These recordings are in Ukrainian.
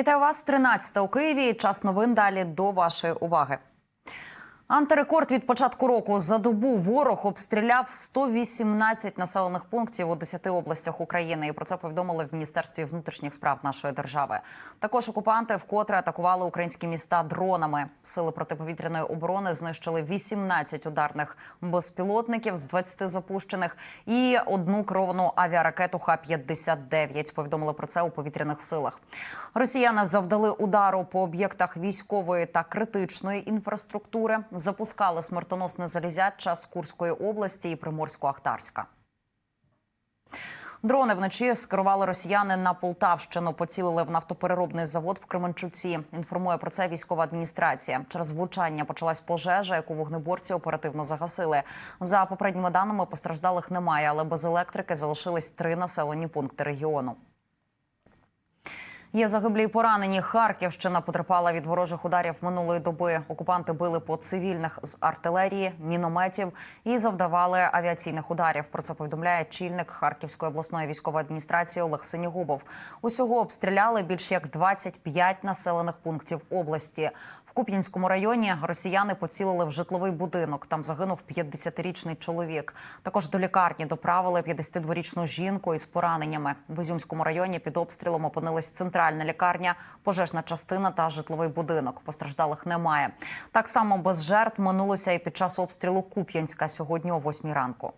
Вітаю вас 13 у Києві. Час новин далі до вашої уваги. Антирекорд від початку року за добу ворог обстріляв 118 населених пунктів у 10 областях України. І про це повідомили в міністерстві внутрішніх справ нашої держави. Також окупанти вкотре атакували українські міста дронами. Сили протиповітряної оборони знищили 18 ударних безпілотників з 20 запущених і одну керовану авіаракету Х-59. Повідомили про це у повітряних силах. Росіяни завдали удару по об'єктах військової та критичної інфраструктури. Запускали смертоносне залізяча з Курської області і Приморсько-Ахтарська. Дрони вночі скерували росіяни на Полтавщину. Поцілили в нафтопереробний завод в Кременчуці. Інформує про це військова адміністрація. Через влучання почалась пожежа, яку вогнеборці оперативно загасили. За попередніми даними постраждалих немає, але без електрики залишились три населені пункти регіону. Є загиблі і поранені. Харківщина потерпала від ворожих ударів минулої доби. Окупанти били по цивільних з артилерії, мінометів і завдавали авіаційних ударів. Про це повідомляє чільник Харківської обласної військової адміністрації Олег Синігубов. Усього обстріляли більш як 25 населених пунктів області. В Куп'янському районі росіяни поцілили в житловий будинок. Там загинув 50-річний чоловік. Також до лікарні доправили 52-річну жінку із пораненнями. В Ізюмському районі під обстрілом опинилась центральна лікарня, пожежна частина та житловий будинок. Постраждалих немає. Так само без жертв минулося і під час обстрілу Куп'янська сьогодні о 8 ранку.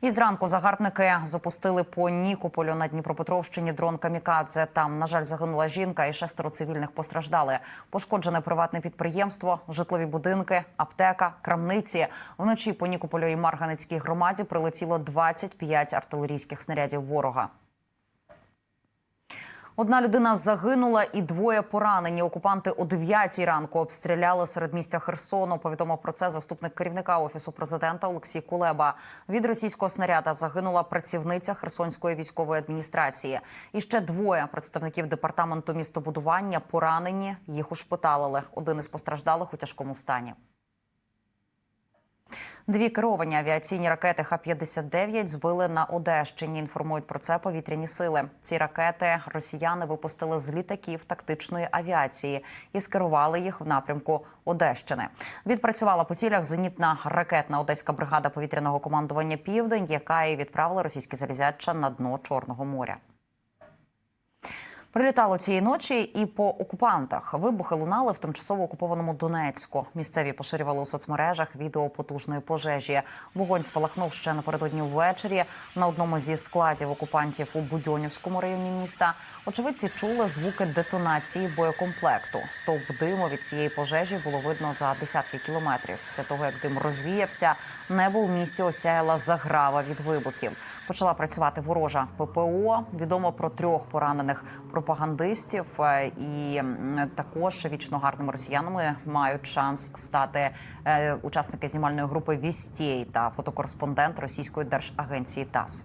І зранку загарбники запустили по Нікополю на Дніпропетровщині дрон Камікадзе. Там, на жаль, загинула жінка і шестеро цивільних постраждали. Пошкоджене приватне підприємство, житлові будинки, аптека, крамниці. Вночі по Нікополю і Марганецькій громаді прилетіло 25 артилерійських снарядів ворога. Одна людина загинула і двоє поранені. Окупанти о 9 ранку обстріляли серед місця Херсону. Повідомив про це заступник керівника офісу президента Олексій Кулеба. Від російського снаряда загинула працівниця Херсонської військової адміністрації. І ще двоє представників департаменту містобудування поранені. Їх ушпиталили. Один із постраждалих у тяжкому стані. Дві керовані авіаційні ракети Х-59 збили на Одещині. Інформують про це повітряні сили. Ці ракети росіяни випустили з літаків тактичної авіації і скерували їх в напрямку Одещини. Відпрацювала по цілях зенітна ракетна одеська бригада повітряного командування Південь, яка і відправила російські залізяча на дно Чорного моря. Прилітало цієї ночі і по окупантах. Вибухи лунали в тимчасово окупованому Донецьку. Місцеві поширювали у соцмережах відео потужної пожежі. Вогонь спалахнув ще напередодні ввечері на одному зі складів окупантів у Будьонівському районі міста. Очевидці чули звуки детонації боєкомплекту. Стовп диму від цієї пожежі було видно за десятки кілометрів. Після того як дим розвіявся, небо у місті осяяла заграва від вибухів. Почала працювати ворожа ППО. Відомо про трьох поранених пропагандистів, е, і також вічно гарними росіянами мають шанс стати е, учасники знімальної групи Вістєй та фотокореспондент російської держагенції ТАСС.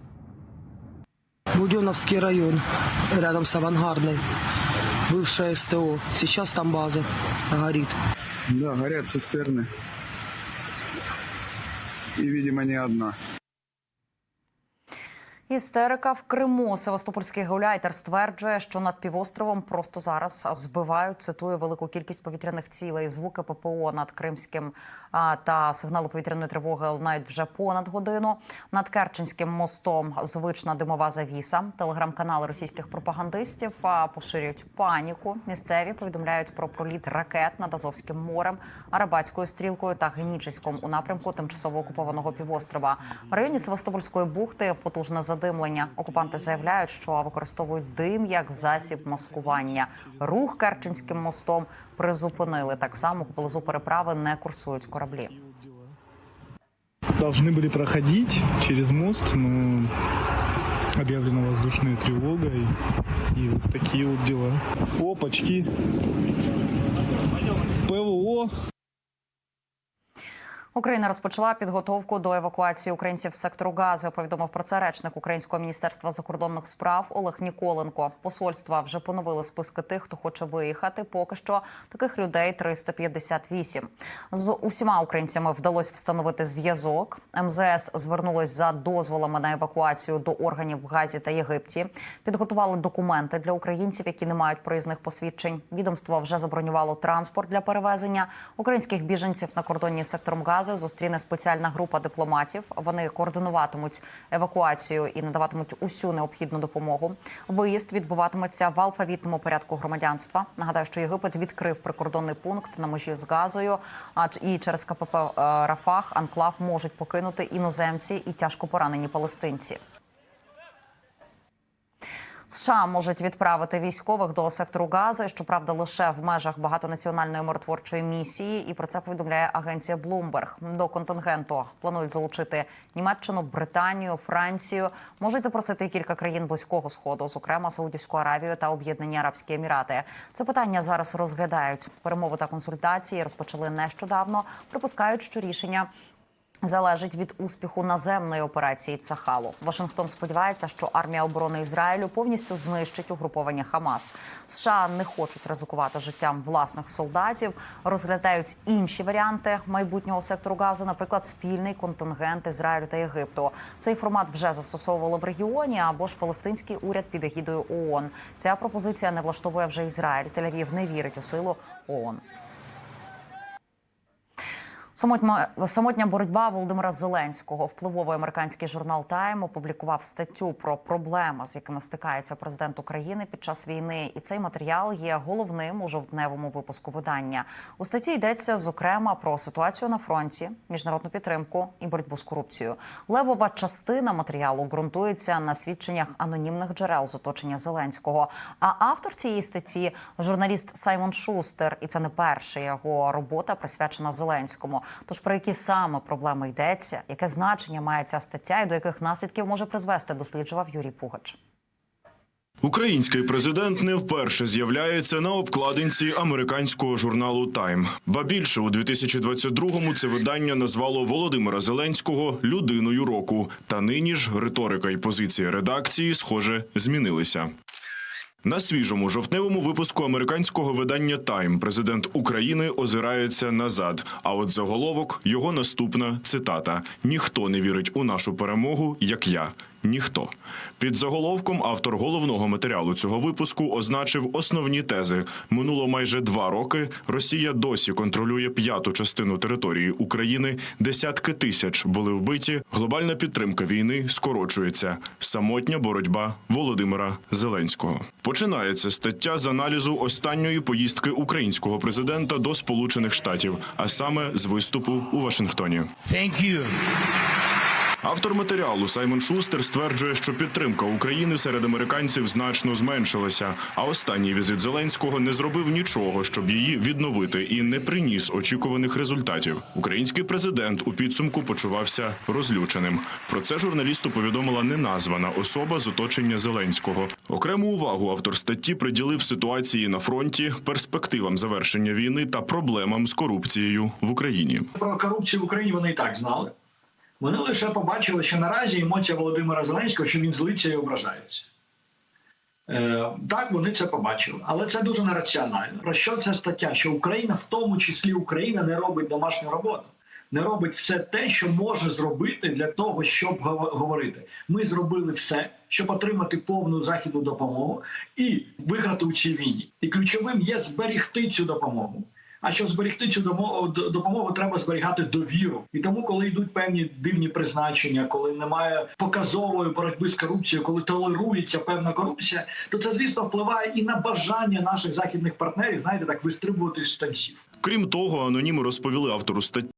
Буденовский район, рядом с Авангардной. Бывшая СТО. Сейчас там база горит. Да, горят цистерны. И, видимо, не одна. Істерика в Криму. Севастопольський гауляйтер стверджує, що над півостровом просто зараз збивають цитую велику кількість повітряних цілей. Звуки ППО над Кримським та сигналу повітряної тривоги лунають вже понад годину. Над Керченським мостом звична димова завіса. Телеграм-канали російських пропагандистів поширюють паніку. Місцеві повідомляють про проліт ракет над Азовським морем, Арабатською стрілкою та Генічеськом у напрямку тимчасово окупованого півострова. В районі Севастопольської бухти потужне задимлення Окупанти заявляють, що використовують дим як засіб маскування. Рух Керченським мостом призупинили. Так само поблизу переправи не курсують кораблі. должны были проходить через мост, но объявлена воздушная тревога и, и вот такие вот дела. Опачки. ПВО Україна розпочала підготовку до евакуації українців з сектору Гази. Повідомив про це речник Українського міністерства закордонних справ Олег Ніколенко. Посольства вже поновили списки тих, хто хоче виїхати. Поки що таких людей 358. З усіма українцями вдалося встановити зв'язок. МЗС звернулось за дозволами на евакуацію до органів в Газі та Єгипті. Підготували документи для українців, які не мають проїзних посвідчень. Відомство вже забронювало транспорт для перевезення українських біженців на кордоні з сектором Гази. Зустріне спеціальна група дипломатів. Вони координуватимуть евакуацію і надаватимуть усю необхідну допомогу. Виїзд відбуватиметься в алфавітному порядку громадянства. Нагадаю, що Єгипет відкрив прикордонний пункт на межі з Газою. А і через КПП е, Рафах анклав можуть покинути іноземці і тяжко поранені палестинці. США можуть відправити військових до сектору Гази, щоправда, лише в межах багатонаціональної миротворчої місії. І про це повідомляє агенція Bloomberg. До контингенту планують залучити Німеччину, Британію, Францію. Можуть запросити кілька країн близького сходу, зокрема Саудівську Аравію та Об'єднані Арабські Емірати. Це питання зараз розглядають. Перемови та консультації розпочали нещодавно. Припускають, що рішення залежить від успіху наземної операції Цахалу. Вашингтон сподівається, що армія оборони Ізраїлю повністю знищить угруповання Хамас. США не хочуть ризикувати життям власних солдатів, розглядають інші варіанти майбутнього сектору газу, наприклад, спільний контингент Ізраїлю та Єгипту. Цей формат вже застосовували в регіоні або ж палестинський уряд під егідою ООН. Ця пропозиція не влаштовує вже Ізраїль. Тель-Авів не вірить у силу ООН. Самотня, самотня боротьба Володимира Зеленського. Впливовий американський журнал Тайм опублікував статтю про проблеми, з якими стикається президент України під час війни. І цей матеріал є головним у жовтневому випуску видання. У статті йдеться зокрема про ситуацію на фронті, міжнародну підтримку і боротьбу з корупцією. Левова частина матеріалу ґрунтується на свідченнях анонімних джерел з оточення Зеленського. А автор цієї статті журналіст Саймон Шустер, і це не перша його робота присвячена Зеленському. Тож про які саме проблеми йдеться, яке значення має ця стаття і до яких наслідків може призвести, досліджував Юрій Пугач. Український президент не вперше з'являється на обкладинці американського журналу Тайм. Ба більше у 2022-му це видання назвало Володимира Зеленського людиною року. Та нині ж риторика і позиція редакції, схоже, змінилися. На свіжому жовтневому випуску американського видання Тайм президент України озирається назад. А от заголовок його наступна цитата: Ніхто не вірить у нашу перемогу, як я. Ніхто під заголовком автор головного матеріалу цього випуску означив основні тези. Минуло майже два роки. Росія досі контролює п'яту частину території України. Десятки тисяч були вбиті. Глобальна підтримка війни скорочується. Самотня боротьба Володимира Зеленського. Починається стаття з аналізу останньої поїздки українського президента до Сполучених Штатів, а саме з виступу у Вашингтоні. Thank. Автор матеріалу Саймон Шустер стверджує, що підтримка України серед американців значно зменшилася. А останній візит Зеленського не зробив нічого, щоб її відновити, і не приніс очікуваних результатів. Український президент у підсумку почувався розлюченим. Про це журналісту повідомила неназвана особа з оточення Зеленського. Окрему увагу автор статті приділив ситуації на фронті, перспективам завершення війни та проблемам з корупцією в Україні. про корупцію в Україні вони і так знали. Вони лише побачили, що наразі емоція Володимира Зеленського, що він злиться і ображається. Е, так, вони це побачили, але це дуже нераціонально. Про що ця стаття? Що Україна, в тому числі Україна, не робить домашню роботу, не робить все те, що може зробити для того, щоб говорити. Ми зробили все, щоб отримати повну західну допомогу і виграти у цій війні. І ключовим є зберегти цю допомогу. А щоб зберегти цю допомогу, треба зберігати довіру. І тому, коли йдуть певні дивні призначення, коли немає показової боротьби з корупцією, коли толерується певна корупція, то це звісно впливає і на бажання наших західних партнерів, знаєте, так вистрибувати з танців. Крім того, аноніми розповіли автору статті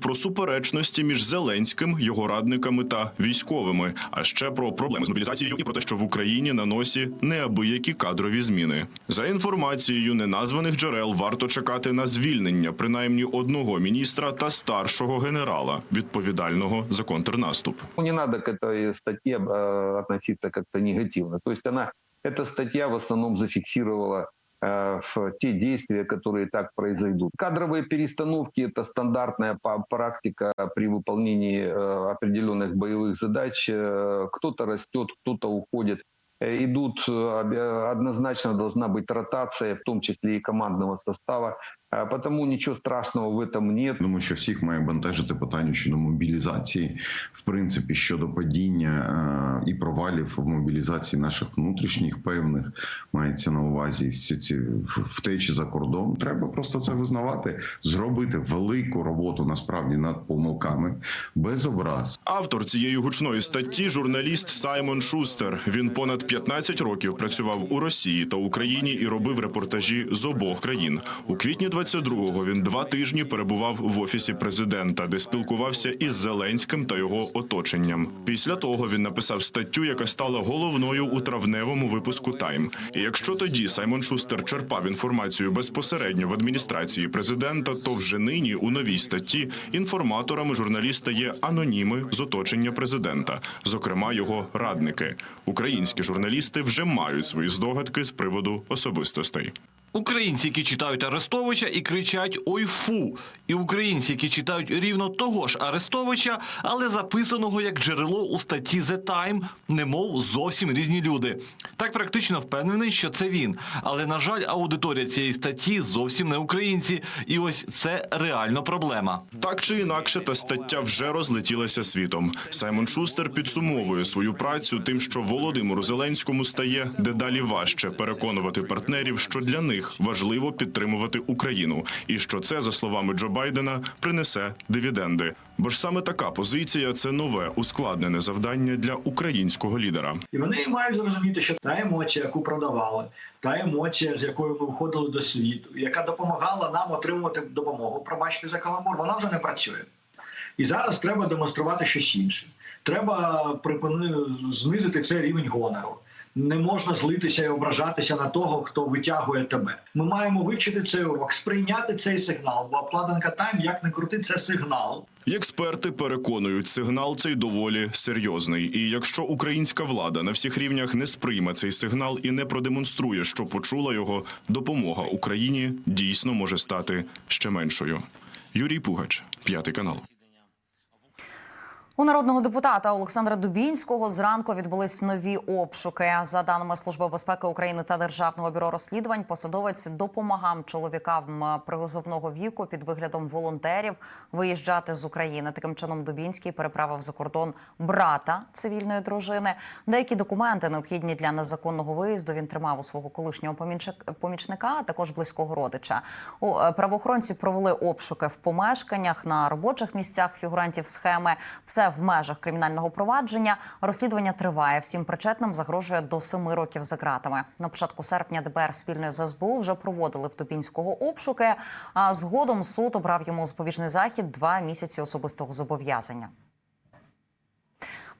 про суперечності між Зеленським, його радниками та військовими, а ще про проблеми з мобілізацією і про те, що в Україні на носі неабиякі кадрові зміни. За інформацією неназваних джерел, варто чекати на звільнення принаймні одного міністра та старшого генерала, відповідального за контрнаступ. Ну, не надо к этой статье э, относиться как-то негативно. То есть она, эта статья в основном зафиксировала э, в те действия, которые так произойдут. Кадровые перестановки – это стандартная па- практика при выполнении э, определенных боевых задач. Э, Кто-то растет, кто-то уходит. Э, Идут, э, обе- однозначно должна быть ротация, в том числе и командного состава. А Потому ничего страшного в этом нет. Думаю, що всіх має бентежити питання щодо мобілізації, в принципі, щодо падіння е, і провалів в мобілізації наших внутрішніх певних мається на увазі всі ці втечі за кордон. Треба просто це визнавати, зробити велику роботу насправді над помилками без образ. Автор цієї гучної статті журналіст Саймон Шустер. Він понад 15 років працював у Росії та Україні і робив репортажі з обох країн. У квітні 22-го він два тижні перебував в офісі президента, де спілкувався із Зеленським та його оточенням. Після того він написав статтю, яка стала головною у травневому випуску Тайм. І якщо тоді Саймон Шустер черпав інформацію безпосередньо в адміністрації президента, то вже нині у новій статті інформаторами журналіста є аноніми з оточення президента, зокрема його радники. Українські журналісти вже мають свої здогадки з приводу особистостей. Українці, які читають Арестовича і кричать Ой фу. І українці, які читають рівно того ж Арестовича, але записаного як джерело у статті The Time, немов зовсім різні люди. Так практично впевнений, що це він. Але на жаль, аудиторія цієї статті зовсім не українці, і ось це реально проблема. Так чи інакше, та стаття вже розлетілася світом. Саймон Шустер підсумовує свою працю тим, що Володимиру Зеленському стає дедалі важче переконувати партнерів, що для них важливо підтримувати Україну, і що це, за словами Джо Байдена, принесе дивіденди. Бо ж саме така позиція це нове ускладнене завдання для українського лідера. І вони мають зрозуміти, що та емоція, яку продавали, та емоція, з якою ми виходили до світу, яка допомагала нам отримувати допомогу, пробачте за каламбур, вона вже не працює. І зараз треба демонструвати щось інше. Треба припини... знизити цей рівень гонору. Не можна злитися і ображатися на того, хто витягує тебе. Ми маємо вивчити цей урок, сприйняти цей сигнал, бо обкладинка тайм, як не крути, це сигнал. Експерти переконують, сигнал цей доволі серйозний. І якщо українська влада на всіх рівнях не сприйме цей сигнал і не продемонструє, що почула його, допомога Україні дійсно може стати ще меншою. Юрій Пугач, п'ятий канал. У народного депутата Олександра Дубінського зранку відбулись нові обшуки. За даними Служби безпеки України та Державного бюро розслідувань, посадовець допомагав чоловікам призовного віку під виглядом волонтерів виїжджати з України. Таким чином Дубінський переправив за кордон брата цивільної дружини. Деякі документи необхідні для незаконного виїзду. Він тримав у свого колишнього помічник- помічника, а також близького родича. У е, правоохоронці провели обшуки в помешканнях на робочих місцях фігурантів схеми. Все в межах кримінального провадження. Розслідування триває. Всім причетним загрожує до семи років за ґратами. На початку серпня ДБР спільно з СБУ вже проводили в Дубінського обшуки. А згодом суд обрав йому запобіжний захід два місяці особистого зобов'язання.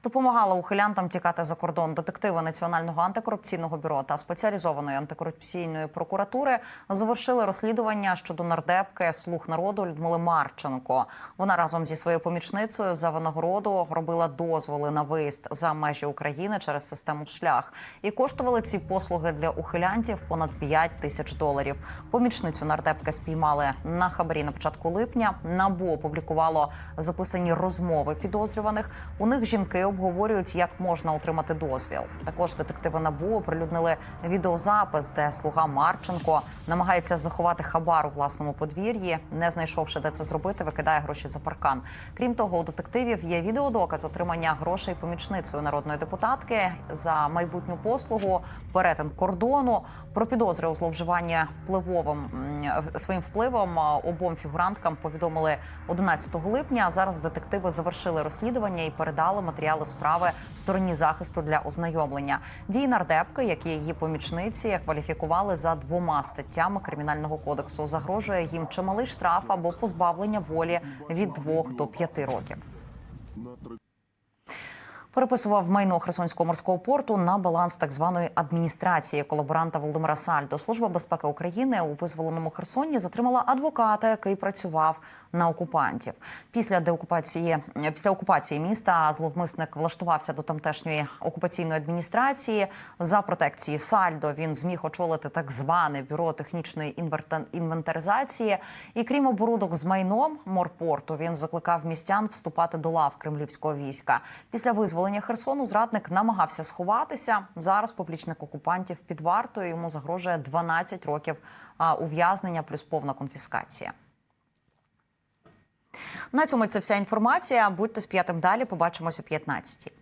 Допомагала ухилянтам тікати за кордон. Детективи Національного антикорупційного бюро та спеціалізованої антикорупційної прокуратури завершили розслідування щодо нардепки слуг народу Людмили Марченко. Вона разом зі своєю помічницею за винагороду робила дозволи на виїзд за межі України через систему шлях. І коштували ці послуги для ухилянтів понад 5 тисяч доларів. Помічницю нардепки спіймали на хабарі на початку липня. Набу опублікувало записані розмови підозрюваних. У них жінки обговорюють, як можна отримати дозвіл. Також детективи НАБУ оприлюднили відеозапис, де слуга Марченко намагається заховати хабар у власному подвір'ї, не знайшовши де це зробити, викидає гроші за паркан. Крім того, у детективів є відеодоказ отримання грошей помічницею народної депутатки за майбутню послугу, перетин кордону. Про підозри у зловживанні впливовим своїм впливом обом фігуранткам повідомили 11 липня. Зараз детективи завершили розслідування і передали матеріали справи стороні захисту для ознайомлення. Дії нардепки, як і її помічниці, кваліфікували за двома статтями кримінального кодексу. Загрожує їм чималий штраф або позбавлення волі від двох до п'яти років. Переписував майно Херсонського морського порту на баланс так званої адміністрації колаборанта Володимира Сальдо. Служба безпеки України у визволеному Херсоні затримала адвоката, який працював на окупантів. Після деокупації після окупації міста зловмисник влаштувався до тамтешньої окупаційної адміністрації. За протекції Сальдо він зміг очолити так зване бюро технічної інвентаризації. І крім оборудок з майном морпорту, він закликав містян вступати до лав кремлівського війська. Після визволення Херсону зрадник намагався сховатися. Зараз поплічник окупантів під вартою йому загрожує 12 років ув'язнення плюс повна конфіскація. На цьому це вся інформація. Будьте з п'ятим далі. Побачимося о 15